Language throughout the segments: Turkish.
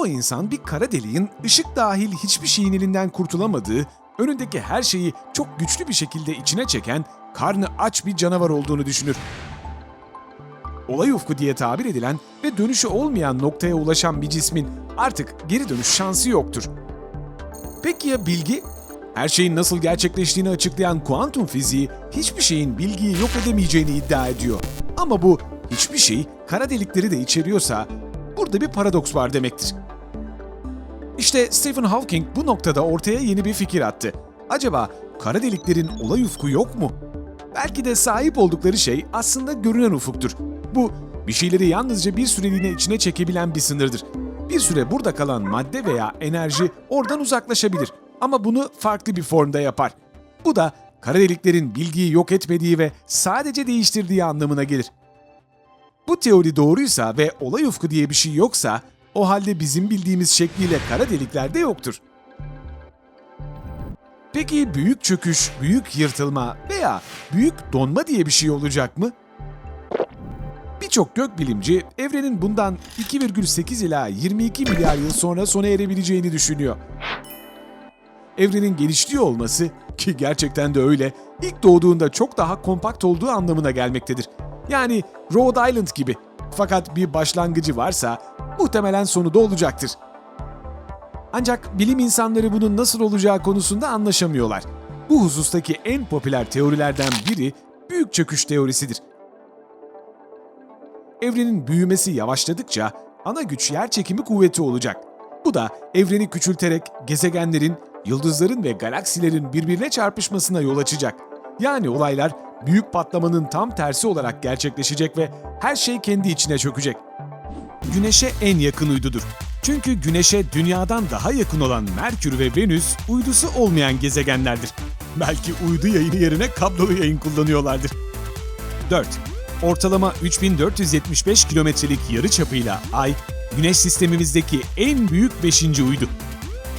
Çoğu insan bir kara deliğin ışık dahil hiçbir şeyin elinden kurtulamadığı, önündeki her şeyi çok güçlü bir şekilde içine çeken, karnı aç bir canavar olduğunu düşünür. Olay ufku diye tabir edilen ve dönüşü olmayan noktaya ulaşan bir cismin artık geri dönüş şansı yoktur. Peki ya bilgi? Her şeyin nasıl gerçekleştiğini açıklayan kuantum fiziği hiçbir şeyin bilgiyi yok edemeyeceğini iddia ediyor. Ama bu hiçbir şey kara delikleri de içeriyorsa burada bir paradoks var demektir. İşte Stephen Hawking bu noktada ortaya yeni bir fikir attı. Acaba kara deliklerin olay ufku yok mu? Belki de sahip oldukları şey aslında görünen ufuktur. Bu bir şeyleri yalnızca bir süreliğine içine çekebilen bir sınırdır. Bir süre burada kalan madde veya enerji oradan uzaklaşabilir ama bunu farklı bir formda yapar. Bu da kara deliklerin bilgiyi yok etmediği ve sadece değiştirdiği anlamına gelir. Bu teori doğruysa ve olay ufku diye bir şey yoksa, o halde bizim bildiğimiz şekliyle kara delikler de yoktur. Peki büyük çöküş, büyük yırtılma veya büyük donma diye bir şey olacak mı? Birçok gökbilimci evrenin bundan 2,8 ila 22 milyar yıl sonra sona erebileceğini düşünüyor. Evrenin genişliyor olması ki gerçekten de öyle, ilk doğduğunda çok daha kompakt olduğu anlamına gelmektedir. Yani Rhode Island gibi. Fakat bir başlangıcı varsa muhtemelen sonu da olacaktır. Ancak bilim insanları bunun nasıl olacağı konusunda anlaşamıyorlar. Bu husustaki en popüler teorilerden biri büyük çöküş teorisidir. Evrenin büyümesi yavaşladıkça ana güç yer çekimi kuvveti olacak. Bu da evreni küçülterek gezegenlerin, yıldızların ve galaksilerin birbirine çarpışmasına yol açacak. Yani olaylar büyük patlamanın tam tersi olarak gerçekleşecek ve her şey kendi içine çökecek. Güneş'e en yakın uydudur. Çünkü Güneş'e dünyadan daha yakın olan Merkür ve Venüs uydusu olmayan gezegenlerdir. Belki uydu yayını yerine kablolu yayın kullanıyorlardır. 4. Ortalama 3475 kilometrelik yarıçapıyla Ay, Güneş sistemimizdeki en büyük 5. uydu.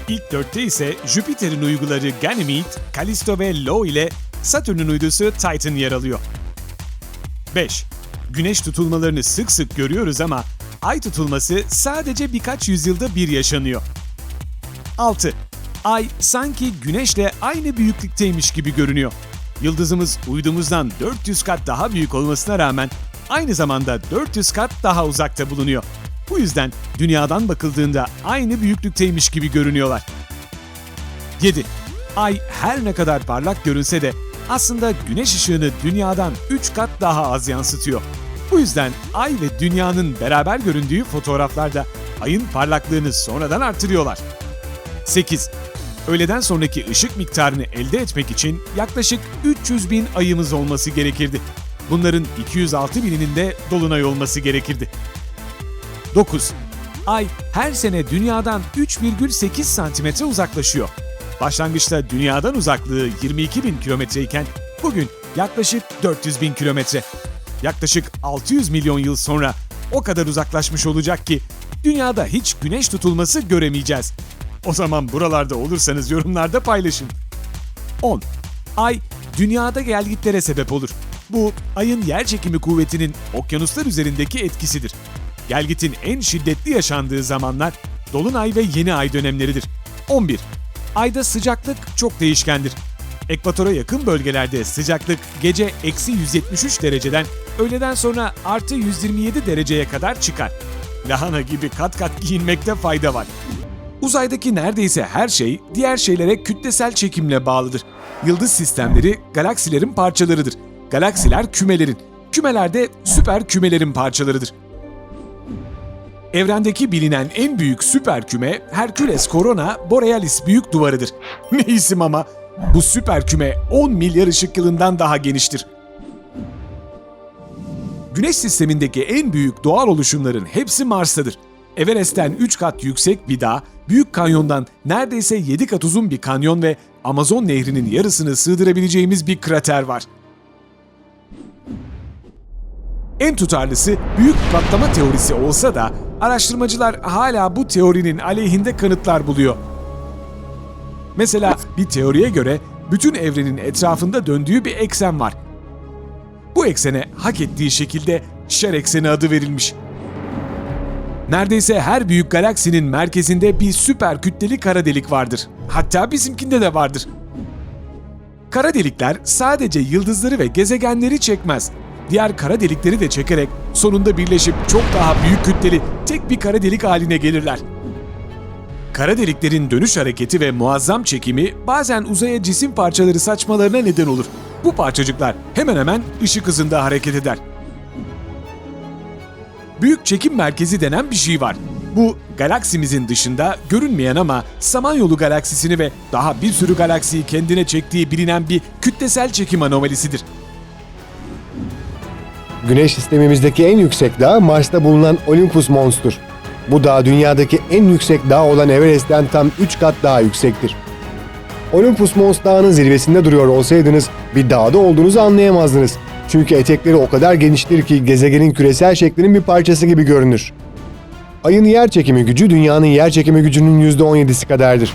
İlk dörtte ise Jüpiter'in uyguları Ganymede, Callisto ve Io ile Satürn'ün uydusu Titan yer alıyor. 5. Güneş tutulmalarını sık sık görüyoruz ama ay tutulması sadece birkaç yüzyılda bir yaşanıyor. 6. Ay sanki Güneş'le aynı büyüklükteymiş gibi görünüyor. Yıldızımız uydumuzdan 400 kat daha büyük olmasına rağmen aynı zamanda 400 kat daha uzakta bulunuyor. Bu yüzden dünyadan bakıldığında aynı büyüklükteymiş gibi görünüyorlar. 7. Ay her ne kadar parlak görünse de aslında güneş ışığını dünyadan 3 kat daha az yansıtıyor. Bu yüzden Ay ve dünyanın beraber göründüğü fotoğraflarda ayın parlaklığını sonradan artırıyorlar. 8. Öğleden sonraki ışık miktarını elde etmek için yaklaşık 300 bin ayımız olması gerekirdi. Bunların 206 bininin de dolunay olması gerekirdi. 9. Ay her sene dünyadan 3,8 santimetre uzaklaşıyor. Başlangıçta dünyadan uzaklığı 22 bin kilometre iken bugün yaklaşık 400 bin kilometre. Yaklaşık 600 milyon yıl sonra o kadar uzaklaşmış olacak ki dünyada hiç güneş tutulması göremeyeceğiz. O zaman buralarda olursanız yorumlarda paylaşın. 10. Ay dünyada gelgitlere sebep olur. Bu ayın yer çekimi kuvvetinin okyanuslar üzerindeki etkisidir. Gelgitin en şiddetli yaşandığı zamanlar dolunay ve yeni ay dönemleridir. 11. Ayda sıcaklık çok değişkendir. Ekvatora yakın bölgelerde sıcaklık gece eksi 173 dereceden öğleden sonra artı 127 dereceye kadar çıkar. Lahana gibi kat kat giyinmekte fayda var. Uzaydaki neredeyse her şey diğer şeylere kütlesel çekimle bağlıdır. Yıldız sistemleri galaksilerin parçalarıdır. Galaksiler kümelerin, kümeler de süper kümelerin parçalarıdır. Evrendeki bilinen en büyük süper küme Hercules Corona Borealis büyük duvarıdır. Ne isim ama. Bu süper küme 10 milyar ışık yılından daha geniştir. Güneş sistemindeki en büyük doğal oluşumların hepsi Mars'tadır. Everest'ten 3 kat yüksek bir dağ, Büyük Kanyon'dan neredeyse 7 kat uzun bir kanyon ve Amazon Nehri'nin yarısını sığdırabileceğimiz bir krater var. En tutarlısı büyük patlama teorisi olsa da araştırmacılar hala bu teorinin aleyhinde kanıtlar buluyor. Mesela bir teoriye göre bütün evrenin etrafında döndüğü bir eksen var. Bu eksene hak ettiği şekilde şer ekseni adı verilmiş. Neredeyse her büyük galaksinin merkezinde bir süper kütleli kara delik vardır. Hatta bizimkinde de vardır. Kara delikler sadece yıldızları ve gezegenleri çekmez. Diğer kara delikleri de çekerek sonunda birleşip çok daha büyük kütleli tek bir kara delik haline gelirler. Kara deliklerin dönüş hareketi ve muazzam çekimi bazen uzaya cisim parçaları saçmalarına neden olur. Bu parçacıklar hemen hemen ışık hızında hareket eder. Büyük çekim merkezi denen bir şey var. Bu galaksimizin dışında görünmeyen ama Samanyolu galaksisini ve daha bir sürü galaksiyi kendine çektiği bilinen bir kütlesel çekim anomalisidir. Güneş sistemimizdeki en yüksek dağ Mars'ta bulunan Olympus Mons'tur. Bu dağ dünyadaki en yüksek dağ olan Everest'ten tam 3 kat daha yüksektir. Olympus Mons dağının zirvesinde duruyor olsaydınız bir dağda olduğunuzu anlayamazdınız. Çünkü etekleri o kadar geniştir ki gezegenin küresel şeklinin bir parçası gibi görünür. Ayın yer çekimi gücü dünyanın yer çekimi gücünün %17'si kadardır.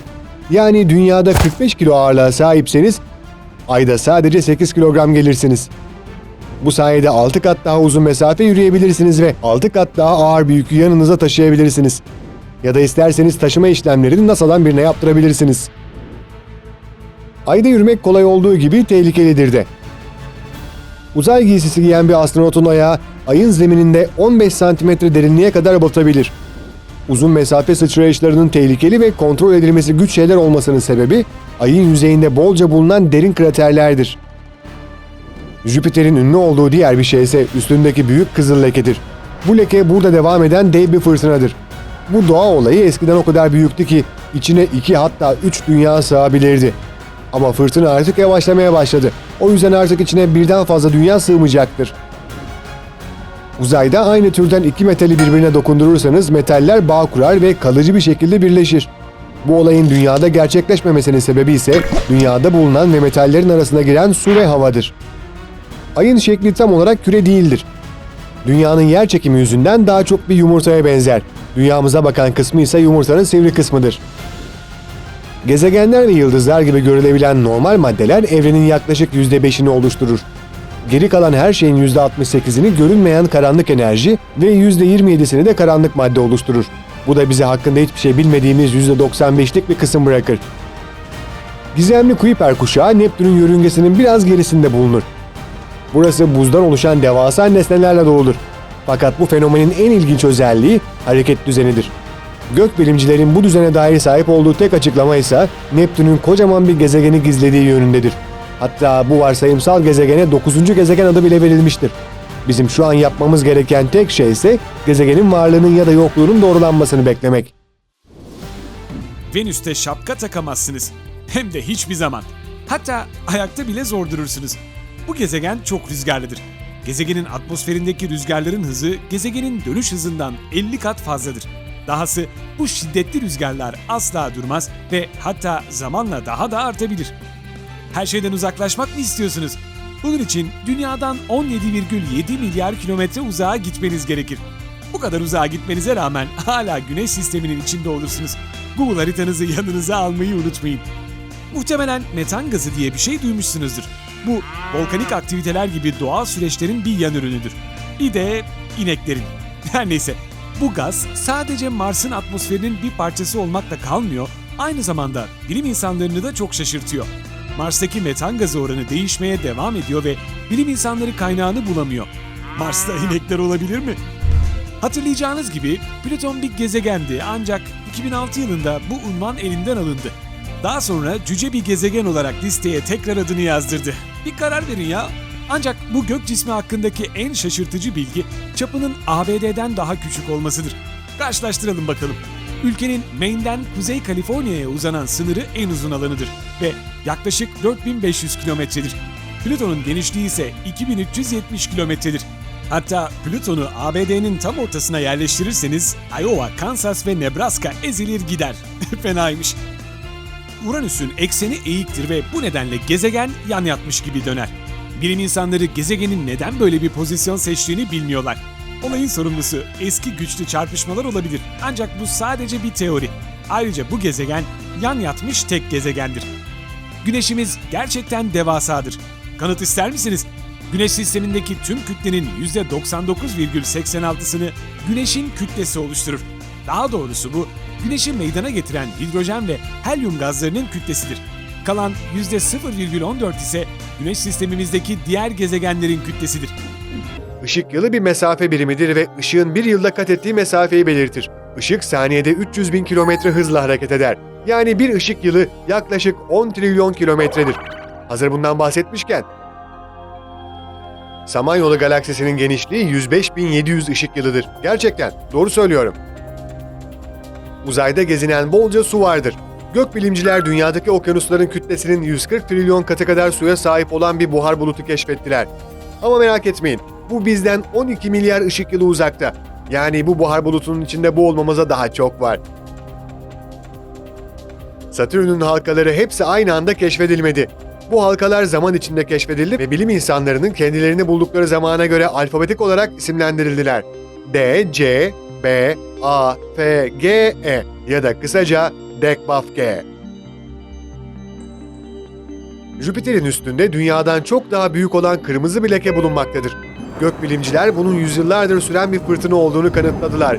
Yani dünyada 45 kilo ağırlığa sahipseniz ayda sadece 8 kilogram gelirsiniz. Bu sayede 6 kat daha uzun mesafe yürüyebilirsiniz ve 6 kat daha ağır bir yükü yanınıza taşıyabilirsiniz. Ya da isterseniz taşıma işlemlerini NASA'dan birine yaptırabilirsiniz. Ayda yürümek kolay olduğu gibi tehlikelidir de. Uzay giysisi giyen bir astronotun ayağı ayın zemininde 15 santimetre derinliğe kadar batabilir. Uzun mesafe sıçrayışlarının tehlikeli ve kontrol edilmesi güç şeyler olmasının sebebi ayın yüzeyinde bolca bulunan derin kraterlerdir. Jüpiter'in ünlü olduğu diğer bir şey ise üstündeki büyük kızıl lekedir. Bu leke burada devam eden dev bir fırtınadır. Bu doğa olayı eskiden o kadar büyüktü ki içine iki hatta üç dünya sığabilirdi. Ama fırtına artık yavaşlamaya başladı. O yüzden artık içine birden fazla dünya sığmayacaktır. Uzayda aynı türden iki metali birbirine dokundurursanız metaller bağ kurar ve kalıcı bir şekilde birleşir. Bu olayın dünyada gerçekleşmemesinin sebebi ise dünyada bulunan ve metallerin arasına giren su ve havadır. Ayın şekli tam olarak küre değildir. Dünyanın yer çekimi yüzünden daha çok bir yumurtaya benzer. Dünyamıza bakan kısmı ise yumurtanın sivri kısmıdır. Gezegenler ve yıldızlar gibi görülebilen normal maddeler evrenin yaklaşık %5'ini oluşturur. Geri kalan her şeyin %68'ini görünmeyen karanlık enerji ve %27'sini de karanlık madde oluşturur. Bu da bize hakkında hiçbir şey bilmediğimiz %95'lik bir kısım bırakır. Gizemli Kuiper kuşağı Neptün'ün yörüngesinin biraz gerisinde bulunur. Burası buzdan oluşan devasa nesnelerle doludur. Fakat bu fenomenin en ilginç özelliği hareket düzenidir. Gökbilimcilerin bu düzene dair sahip olduğu tek açıklama ise Neptün'ün kocaman bir gezegeni gizlediği yönündedir. Hatta bu varsayımsal gezegene 9. gezegen adı bile verilmiştir. Bizim şu an yapmamız gereken tek şey ise gezegenin varlığının ya da yokluğunun doğrulanmasını beklemek. Venüs'te şapka takamazsınız. Hem de hiçbir zaman. Hatta ayakta bile zor durursunuz. Bu gezegen çok rüzgarlıdır. Gezegenin atmosferindeki rüzgarların hızı gezegenin dönüş hızından 50 kat fazladır. Dahası bu şiddetli rüzgarlar asla durmaz ve hatta zamanla daha da artabilir. Her şeyden uzaklaşmak mı istiyorsunuz? Bunun için dünyadan 17,7 milyar kilometre uzağa gitmeniz gerekir. Bu kadar uzağa gitmenize rağmen hala güneş sisteminin içinde olursunuz. Google haritanızı yanınıza almayı unutmayın. Muhtemelen metan gazı diye bir şey duymuşsunuzdur. Bu volkanik aktiviteler gibi doğal süreçlerin bir yan ürünüdür. Bir de ineklerin. Her neyse bu gaz sadece Mars'ın atmosferinin bir parçası olmakla kalmıyor, aynı zamanda bilim insanlarını da çok şaşırtıyor. Mars'taki metan gazı oranı değişmeye devam ediyor ve bilim insanları kaynağını bulamıyor. Mars'ta inekler olabilir mi? Hatırlayacağınız gibi Plüton bir gezegendi ancak 2006 yılında bu unvan elinden alındı. Daha sonra cüce bir gezegen olarak listeye tekrar adını yazdırdı. Bir karar verin ya. Ancak bu gök cismi hakkındaki en şaşırtıcı bilgi çapının ABD'den daha küçük olmasıdır. Karşılaştıralım bakalım. Ülkenin Maine'den Kuzey Kaliforniya'ya uzanan sınırı en uzun alanıdır ve yaklaşık 4500 kilometredir. Plüton'un genişliği ise 2370 kilometredir. Hatta Plüton'u ABD'nin tam ortasına yerleştirirseniz Iowa, Kansas ve Nebraska ezilir gider. Fenaymış. Uranüs'ün ekseni eğiktir ve bu nedenle gezegen yan yatmış gibi döner. Bilim insanları gezegenin neden böyle bir pozisyon seçtiğini bilmiyorlar. Olayın sorumlusu eski güçlü çarpışmalar olabilir. Ancak bu sadece bir teori. Ayrıca bu gezegen yan yatmış tek gezegendir. Güneşimiz gerçekten devasadır. Kanıt ister misiniz? Güneş sistemindeki tüm kütlenin %99,86'sını Güneş'in kütlesi oluşturur. Daha doğrusu bu, Güneş'i meydana getiren hidrojen ve helyum gazlarının kütlesidir. Kalan %0,14 ise Güneş sistemimizdeki diğer gezegenlerin kütlesidir. Işık yılı bir mesafe birimidir ve ışığın bir yılda kat ettiği mesafeyi belirtir. Işık saniyede 300 bin kilometre hızla hareket eder. Yani bir ışık yılı yaklaşık 10 trilyon kilometredir. Hazır bundan bahsetmişken, Samanyolu galaksisinin genişliği 105.700 ışık yılıdır. Gerçekten, doğru söylüyorum. Uzayda gezinen bolca su vardır. Gökbilimciler dünyadaki okyanusların kütlesinin 140 trilyon katı kadar suya sahip olan bir buhar bulutu keşfettiler. Ama merak etmeyin, bu bizden 12 milyar ışık yılı uzakta. Yani bu buhar bulutunun içinde bu olmamıza daha çok var. Satürn'ün halkaları hepsi aynı anda keşfedilmedi. Bu halkalar zaman içinde keşfedildi ve bilim insanlarının kendilerini buldukları zamana göre alfabetik olarak isimlendirildiler. D, C, B, A, F, G, E ya da kısaca Dekbaf-G. Jüpiter'in üstünde dünyadan çok daha büyük olan kırmızı bir leke bulunmaktadır. Gökbilimciler bunun yüzyıllardır süren bir fırtına olduğunu kanıtladılar.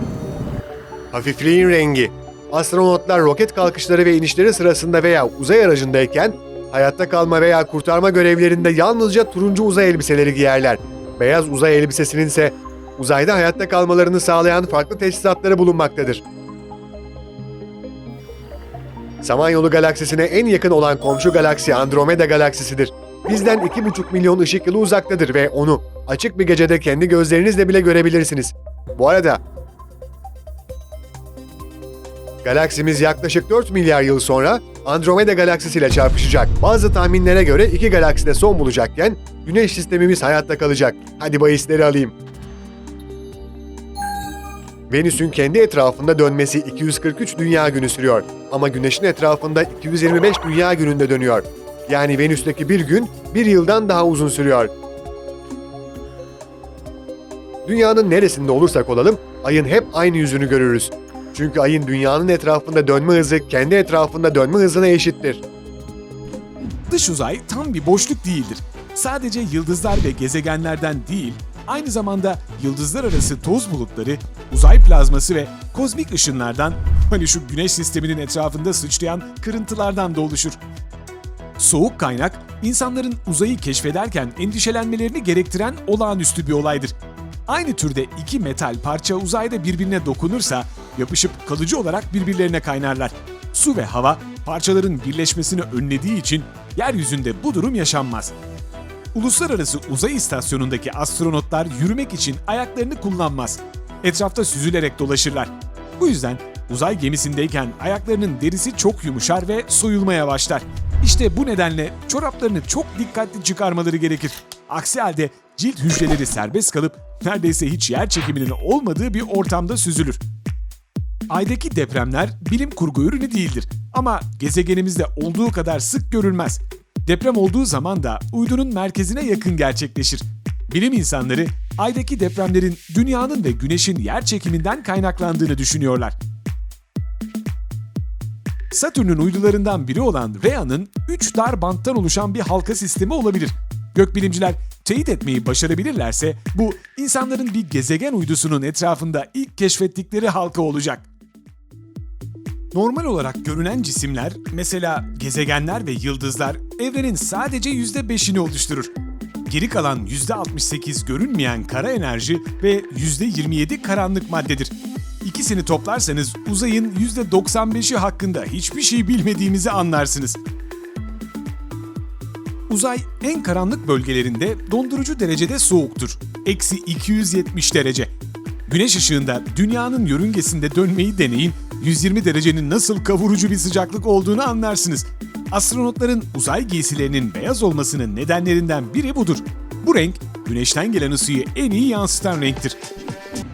Hafifliğin rengi. Astronotlar roket kalkışları ve inişleri sırasında veya uzay aracındayken hayatta kalma veya kurtarma görevlerinde yalnızca turuncu uzay elbiseleri giyerler. Beyaz uzay elbisesinin ise uzayda hayatta kalmalarını sağlayan farklı teçhizatları bulunmaktadır. Samanyolu galaksisine en yakın olan komşu galaksi Andromeda galaksisidir. Bizden 2,5 milyon ışık yılı uzaktadır ve onu açık bir gecede kendi gözlerinizle bile görebilirsiniz. Bu arada Galaksimiz yaklaşık 4 milyar yıl sonra Andromeda galaksisiyle çarpışacak. Bazı tahminlere göre iki galaksi de son bulacakken Güneş sistemimiz hayatta kalacak. Hadi bahisleri alayım. Venüs'ün kendi etrafında dönmesi 243 dünya günü sürüyor ama Güneş'in etrafında 225 dünya gününde dönüyor. Yani Venüs'teki bir gün bir yıldan daha uzun sürüyor. Dünyanın neresinde olursak olalım ayın hep aynı yüzünü görürüz. Çünkü ayın dünyanın etrafında dönme hızı kendi etrafında dönme hızına eşittir. Dış uzay tam bir boşluk değildir. Sadece yıldızlar ve gezegenlerden değil, aynı zamanda yıldızlar arası toz bulutları, uzay plazması ve kozmik ışınlardan, hani şu güneş sisteminin etrafında sıçrayan kırıntılardan da oluşur. Soğuk kaynak, insanların uzayı keşfederken endişelenmelerini gerektiren olağanüstü bir olaydır. Aynı türde iki metal parça uzayda birbirine dokunursa yapışıp kalıcı olarak birbirlerine kaynarlar. Su ve hava parçaların birleşmesini önlediği için yeryüzünde bu durum yaşanmaz. Uluslararası Uzay İstasyonu'ndaki astronotlar yürümek için ayaklarını kullanmaz. Etrafta süzülerek dolaşırlar. Bu yüzden uzay gemisindeyken ayaklarının derisi çok yumuşar ve soyulmaya başlar. İşte bu nedenle çoraplarını çok dikkatli çıkarmaları gerekir. Aksi halde cilt hücreleri serbest kalıp neredeyse hiç yer çekiminin olmadığı bir ortamda süzülür. Aydaki depremler bilim kurgu ürünü değildir ama gezegenimizde olduğu kadar sık görülmez. Deprem olduğu zaman da uydunun merkezine yakın gerçekleşir. Bilim insanları aydaki depremlerin dünyanın ve güneşin yer çekiminden kaynaklandığını düşünüyorlar. Satürn'ün uydularından biri olan Rhea'nın 3 dar banttan oluşan bir halka sistemi olabilir. Gökbilimciler teyit etmeyi başarabilirlerse bu insanların bir gezegen uydusunun etrafında ilk keşfettikleri halka olacak. Normal olarak görünen cisimler, mesela gezegenler ve yıldızlar evrenin sadece %5'ini oluşturur. Geri kalan %68 görünmeyen kara enerji ve %27 karanlık maddedir. İkisini toplarsanız uzayın %95'i hakkında hiçbir şey bilmediğimizi anlarsınız. Uzay en karanlık bölgelerinde dondurucu derecede soğuktur. Eksi 270 derece. Güneş ışığında dünyanın yörüngesinde dönmeyi deneyin, 120 derecenin nasıl kavurucu bir sıcaklık olduğunu anlarsınız. Astronotların uzay giysilerinin beyaz olmasının nedenlerinden biri budur. Bu renk, güneşten gelen ısıyı en iyi yansıtan renktir.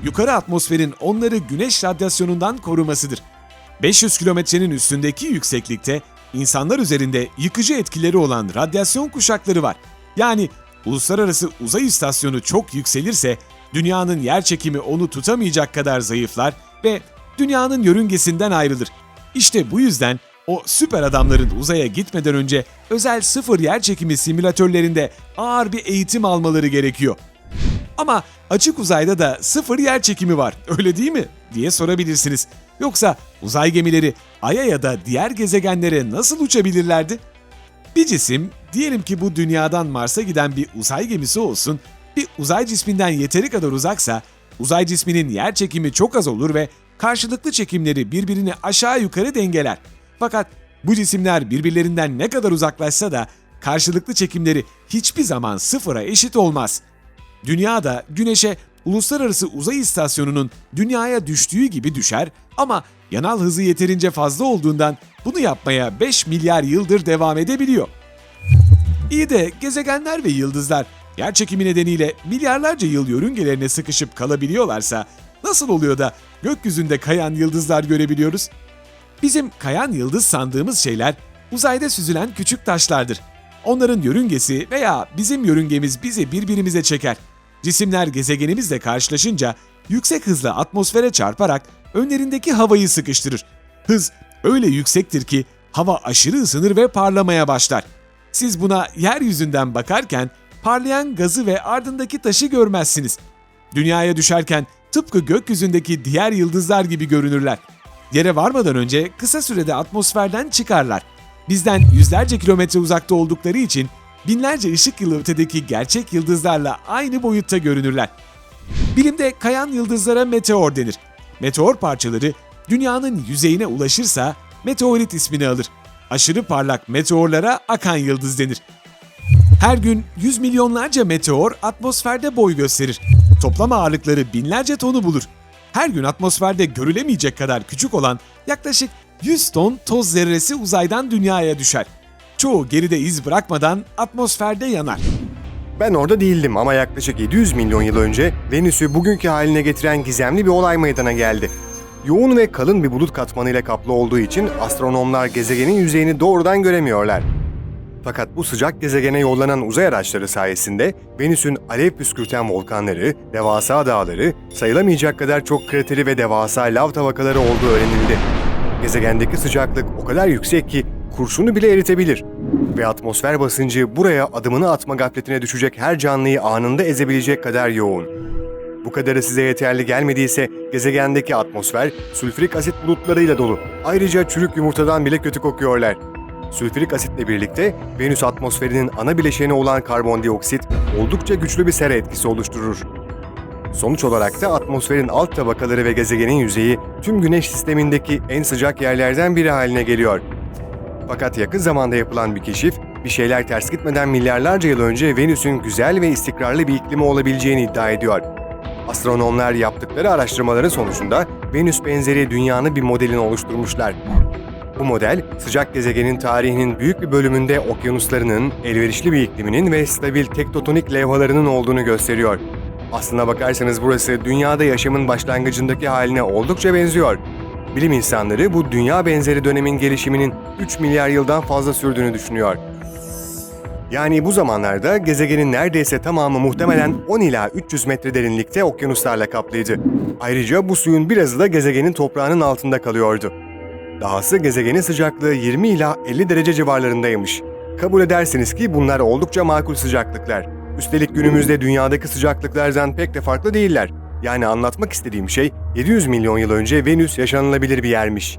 Yukarı atmosferin onları güneş radyasyonundan korumasıdır. 500 kilometrenin üstündeki yükseklikte insanlar üzerinde yıkıcı etkileri olan radyasyon kuşakları var. Yani uluslararası uzay istasyonu çok yükselirse dünyanın yerçekimi onu tutamayacak kadar zayıflar ve dünyanın yörüngesinden ayrılır. İşte bu yüzden o süper adamların uzaya gitmeden önce özel sıfır yerçekimi simülatörlerinde ağır bir eğitim almaları gerekiyor. Ama açık uzayda da sıfır yer çekimi var, öyle değil mi? diye sorabilirsiniz. Yoksa uzay gemileri Ay'a ya da diğer gezegenlere nasıl uçabilirlerdi? Bir cisim, diyelim ki bu dünyadan Mars'a giden bir uzay gemisi olsun, bir uzay cisminden yeteri kadar uzaksa, uzay cisminin yer çekimi çok az olur ve karşılıklı çekimleri birbirini aşağı yukarı dengeler. Fakat bu cisimler birbirlerinden ne kadar uzaklaşsa da karşılıklı çekimleri hiçbir zaman sıfıra eşit olmaz. Dünya da Güneş'e Uluslararası Uzay İstasyonu'nun Dünya'ya düştüğü gibi düşer ama yanal hızı yeterince fazla olduğundan bunu yapmaya 5 milyar yıldır devam edebiliyor. İyi de gezegenler ve yıldızlar yerçekimi nedeniyle milyarlarca yıl yörüngelerine sıkışıp kalabiliyorlarsa nasıl oluyor da gökyüzünde kayan yıldızlar görebiliyoruz? Bizim kayan yıldız sandığımız şeyler uzayda süzülen küçük taşlardır. Onların yörüngesi veya bizim yörüngemiz bizi birbirimize çeker. Cisimler gezegenimizle karşılaşınca yüksek hızla atmosfere çarparak önlerindeki havayı sıkıştırır. Hız öyle yüksektir ki hava aşırı ısınır ve parlamaya başlar. Siz buna yeryüzünden bakarken parlayan gazı ve ardındaki taşı görmezsiniz. Dünyaya düşerken tıpkı gökyüzündeki diğer yıldızlar gibi görünürler. Yere varmadan önce kısa sürede atmosferden çıkarlar. Bizden yüzlerce kilometre uzakta oldukları için binlerce ışık yılı ötedeki gerçek yıldızlarla aynı boyutta görünürler. Bilimde kayan yıldızlara meteor denir. Meteor parçaları dünyanın yüzeyine ulaşırsa meteorit ismini alır. Aşırı parlak meteorlara akan yıldız denir. Her gün yüz milyonlarca meteor atmosferde boy gösterir. Toplam ağırlıkları binlerce tonu bulur. Her gün atmosferde görülemeyecek kadar küçük olan yaklaşık 100 ton toz zerresi uzaydan dünyaya düşer. Çoğu geride iz bırakmadan atmosferde yanar. Ben orada değildim ama yaklaşık 700 milyon yıl önce Venüs'ü bugünkü haline getiren gizemli bir olay meydana geldi. Yoğun ve kalın bir bulut katmanıyla kaplı olduğu için astronomlar gezegenin yüzeyini doğrudan göremiyorlar. Fakat bu sıcak gezegene yollanan uzay araçları sayesinde Venüs'ün alev püskürten volkanları, devasa dağları, sayılamayacak kadar çok krateri ve devasa lav tabakaları olduğu öğrenildi. Gezegendeki sıcaklık o kadar yüksek ki kurşunu bile eritebilir. Ve atmosfer basıncı buraya adımını atma gafletine düşecek her canlıyı anında ezebilecek kadar yoğun. Bu kadarı size yeterli gelmediyse gezegendeki atmosfer sülfürik asit bulutlarıyla dolu. Ayrıca çürük yumurtadan bile kötü kokuyorlar. Sülfürik asitle birlikte Venüs atmosferinin ana bileşeni olan karbondioksit oldukça güçlü bir sera etkisi oluşturur. Sonuç olarak da atmosferin alt tabakaları ve gezegenin yüzeyi tüm güneş sistemindeki en sıcak yerlerden biri haline geliyor. Fakat yakın zamanda yapılan bir keşif, bir şeyler ters gitmeden milyarlarca yıl önce Venüs'ün güzel ve istikrarlı bir iklimi olabileceğini iddia ediyor. Astronomlar yaptıkları araştırmaların sonucunda Venüs benzeri dünyanın bir modelini oluşturmuşlar. Bu model, sıcak gezegenin tarihinin büyük bir bölümünde okyanuslarının, elverişli bir ikliminin ve stabil tektotonik levhalarının olduğunu gösteriyor. Aslına bakarsanız burası dünyada yaşamın başlangıcındaki haline oldukça benziyor. Bilim insanları bu dünya benzeri dönemin gelişiminin 3 milyar yıldan fazla sürdüğünü düşünüyor. Yani bu zamanlarda gezegenin neredeyse tamamı muhtemelen 10 ila 300 metre derinlikte okyanuslarla kaplıydı. Ayrıca bu suyun birazı da gezegenin toprağının altında kalıyordu. Dahası gezegenin sıcaklığı 20 ila 50 derece civarlarındaymış. Kabul edersiniz ki bunlar oldukça makul sıcaklıklar. Üstelik günümüzde dünyadaki sıcaklıklardan pek de farklı değiller. Yani anlatmak istediğim şey 700 milyon yıl önce Venüs yaşanılabilir bir yermiş.